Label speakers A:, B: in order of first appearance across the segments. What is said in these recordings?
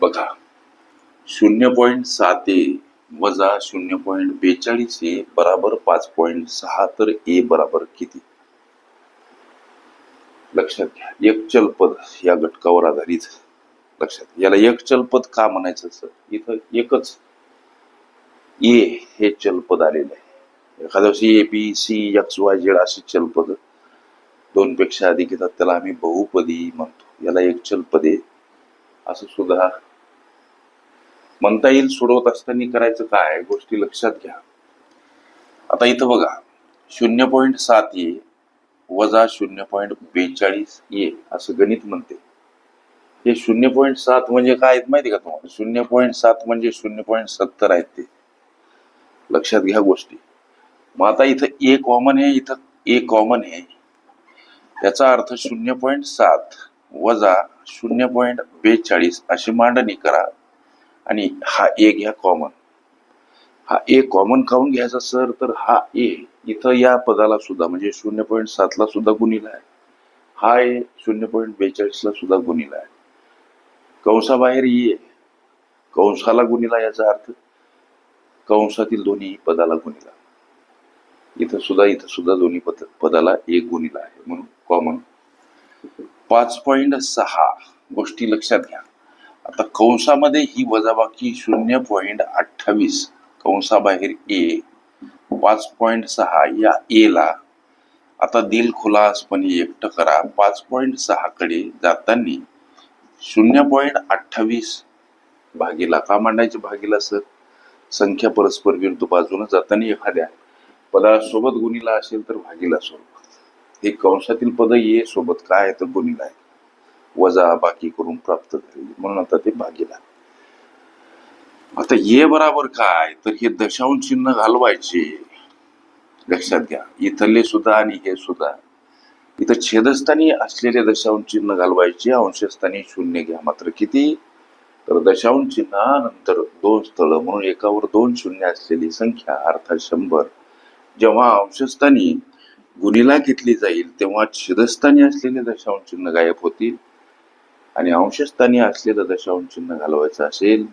A: बघा. शून्य पॉईंट सात ए वजा शून्य पॉईंट बेचाळीस ए बराबर पाच पॉईंट सहा तर ए बराबर किती? लक्षात घ्या. एक चलपद या घटकावर आधारित लक्षात याला एक चलपद का म्हणायचं सर? इथं एकच ए हे चलपद आलेलं आहे. एखाद्या वर्षी A B C X Y Z असे चलपद. दोन पेक्षा अधिक येतात. त्याला आम्ही बहुपदी म्हणतो. याला एक चलपदे असं सुद्धा म्हणता येईल सोडवत असताना करायचं काय गोष्टी लक्षात घ्या. आता इथं बघा शून्य पॉईंट सात ए वजा शून्य पॉईंट बेचाळीस ए असं गणित म्हणते. हे शून्य पॉईंट सात म्हणजे काय आहेत माहिती का तुम्हाला? शून्य पॉईंट सात म्हणजे शून्य पॉईंट सत्तर आहेत ते. लक्षात घ्या गोष्टी. मग आता इथं ए कॉमन आहे इथं ए कॉमन आहे. याचा अर्थ शून्य पॉईंट सात वजा शून्य पॉईंट बेचाळीस अशी मांडणी करा. आणि हा ए घ्या कॉमन हा ए कॉमन काऊन घ्यायचा सर तर हा ए इथं या पदाला सुद्धा म्हणजे शून्य पॉईंट सातला सुद्धा गुणिला आहे. हा ए शून्य पॉईंट बेचाळीसला सुद्धा गुणिला आहे. कंसाबाहेर ये कंसाला गुणिला याचा अर्थ कंसातील दोन्ही पदाला गुणिला. इथं सुद्धा इथं सुद्धा दोन्ही पद पदाला एक गुणिला आहे म्हणून कॉमन पाच पॉईंट सहा गोष्टी लक्षात घ्या. आता कंसामध्ये ही वजाबाकी शून्य पॉईंट अठ्ठावीस. कंसाबाहेर ए पाच पॉईंट सहा या ए ला. आता दिल खुलासपणे एकटं करा. पाच पॉईंट सहाकडे जाताना शून्य पॉईंट अठ्ठावीस भागीला का मांडायचे भागीला सर? संख्या परस्पर विरुद्ध बाजूने जाताना एखाद्या पदासोबत गुणीला असेल तर भागीला स्वरूप हे कंसातील पद ये सोबत काय आहे? तर गुणीला आहे. वजा बाकी करून प्राप्त झालेली म्हणून आता ते भागीला. आता ये बराबर काय? तर हे दशांश चिन्ह घालवायचे. लक्षात घ्या. इथले सुद्धा आणि हे सुद्धा. इथं छेदस्थानी असलेले दशांश चिन्ह घालवायचे. अंशस्थानी शून्य घ्या. मात्र किती? तर दशांश चिन्हानंतर दोन स्थळ म्हणून एकावर दोन शून्य असलेली संख्या अर्थात शंभर. जेव्हा अंशस्थानी गुणीला घेतली जाईल तेव्हा छेदस्थानी असलेले दशांश चिन्ह गायब होतील. आणि अंशस्थानी असलेलं दशांश चिन्ह घालवायचं असेल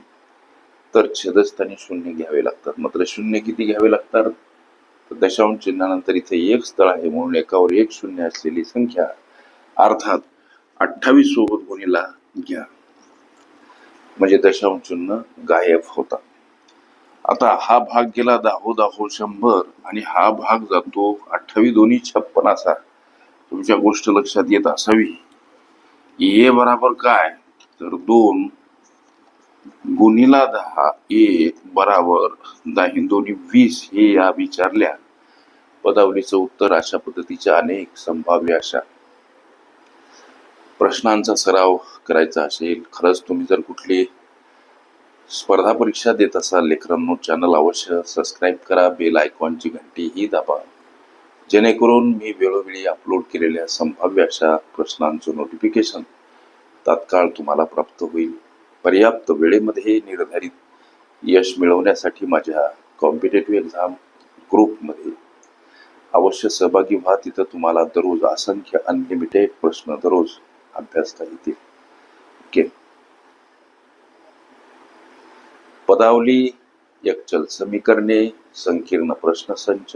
A: तर छेदस्थानी शून्य घ्यावे लागतात. मात्र शून्य किती घ्यावे लागतात? तर दशांश चिन्हानंतर इथे एक स्थळ आहे म्हणून एकावर एक शून्य असलेली संख्या अर्थात अठ्ठावीस सोबत गुणीला घ्या. म्हणजे दशांश चिन्ह गायब होतात. आता हा भाग गेला दाहो दाहो शंभर आणि हा भाग जातो अठ्ठावीस दोन्ही छप्पन असा. तुमच्या गोष्ट लक्षात येत असावी. ए बराबर काय? तर दोन गुणीला दहा ए बराबर दहा दोन्ही वीस हे या विचारल्या. पदावलीचं उत्तर अशा पद्धतीच्या अनेक संभाव्य अशा प्रश्नांचा सराव करायचा असेल. खरंच तुम्ही जर कुठली स्पर्धा परीक्षा देत असाल लेकरांनो चॅनल अवश्य सबस्क्राईब करा. बेल आयकॉनची घंटी ही दाबा. जेणेकरून मी वेळोवेळी अपलोड केलेल्या संभाव्य अशा प्रश्नांचं नोटिफिकेशन तात्काळ तुम्हाला प्राप्त होईल. पर्याप्त वेळेमध्ये निर्धारित यश मिळवण्यासाठी माझ्या कॉम्पिटेटिव्ह एक्झाम ग्रुपमध्ये अवश्य सहभागी व्हा. तिथं तुम्हाला दररोज असंख्य अनलिमिटेड प्रश्न दररोज अभ्यासता येतील. ओके पदावली एकचल समीकरणे संकीर्ण प्रश्नसंच